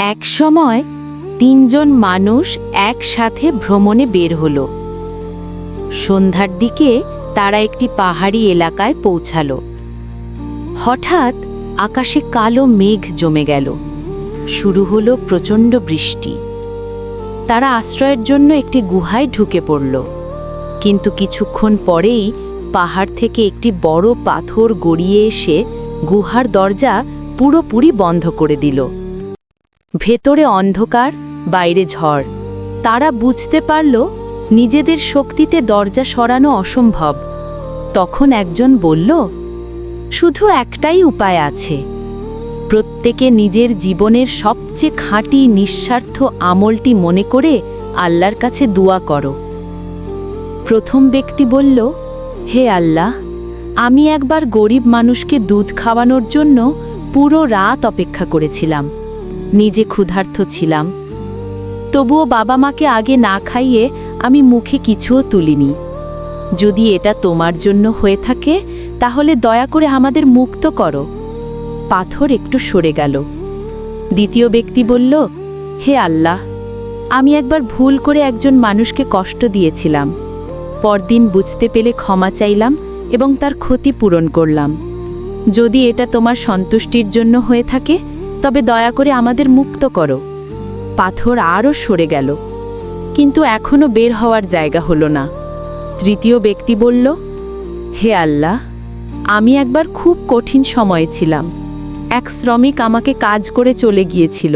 এক সময় তিনজন মানুষ একসাথে ভ্রমণে বের হলো। সন্ধ্যার দিকে তারা একটি পাহাড়ি এলাকায় পৌঁছালো। হঠাৎ আকাশে কালো মেঘ জমে গেল। শুরু হলো প্রচণ্ড বৃষ্টি। তারা আশ্রয়ের জন্য একটি গুহায় ঢুকে পড়ল। কিন্তু কিছুক্ষণ পরেই পাহাড় থেকে একটি বড় পাথর গড়িয়ে এসে গুহার দরজা পুরোপুরি বন্ধ করে দিল। ভেতরে অন্ধকার, বাইরে ঝড়। তারা বুঝতে পারল, নিজেদের শক্তিতে দরজা সরানো অসম্ভব। তখন একজন বলল, শুধু একটাই উপায় আছে। প্রত্যেকে নিজের জীবনের সবচেয়ে খাঁটি, নিঃস্বার্থ আমলটি মনে করে আল্লাহর কাছে দোয়া করো। প্রথম ব্যক্তি বলল, হে আল্লাহ, আমি একবার গরিব মানুষকে দুধ খাওয়ানোর জন্য পুরো রাত অপেক্ষা করেছিলাম। নিজে ক্ষুধার্ত ছিলাম। তবুও বাবা মাকে আগে না খাইয়ে আমি মুখে কিছুও তুলিনি। যদি এটা তোমার জন্য হয়ে থাকে, তাহলে দয়া করে আমাদের মুক্ত করো। পাথর একটু সরে গেল। দ্বিতীয় ব্যক্তি বলল, হে আল্লাহ, আমি একবার ভুল করে একজন মানুষকে কষ্ট দিয়েছিলাম। পরদিন বুঝতে পেলে ক্ষমা চাইলাম এবং তার ক্ষতি পূরণ করলাম। যদি এটা তোমার সন্তুষ্টির জন্য হয়ে থাকে তবে দয়া করে আমাদের মুক্ত করো। পাথর আরও সরে গেল, কিন্তু এখনও বের হওয়ার জায়গা হলো না। তৃতীয় ব্যক্তি বলল, হে আল্লাহ, আমি একবার খুব কঠিন সময়ে ছিলাম। এক শ্রমিক আমাকে কাজ করে চলে গিয়েছিল।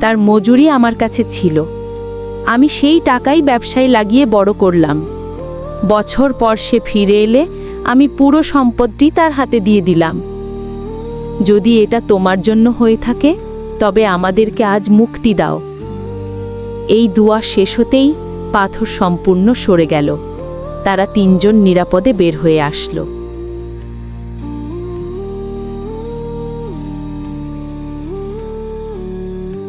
তার মজুরি আমার কাছে ছিল। আমি সেই টাকাই ব্যবসায় লাগিয়ে বড় করলাম। বছর পর সে ফিরে এলে আমি পুরো সম্পদটি তার হাতে দিয়ে দিলাম। যদি এটা তোমার জন্য হয়ে থাকে, তবে আমাদেরকে আজ মুক্তি দাও। এই দুয়া শেষ হতেই পাথর সম্পূর্ণ সরে গেল। তারা তিনজন নিরাপদে বের হয়ে আসলো।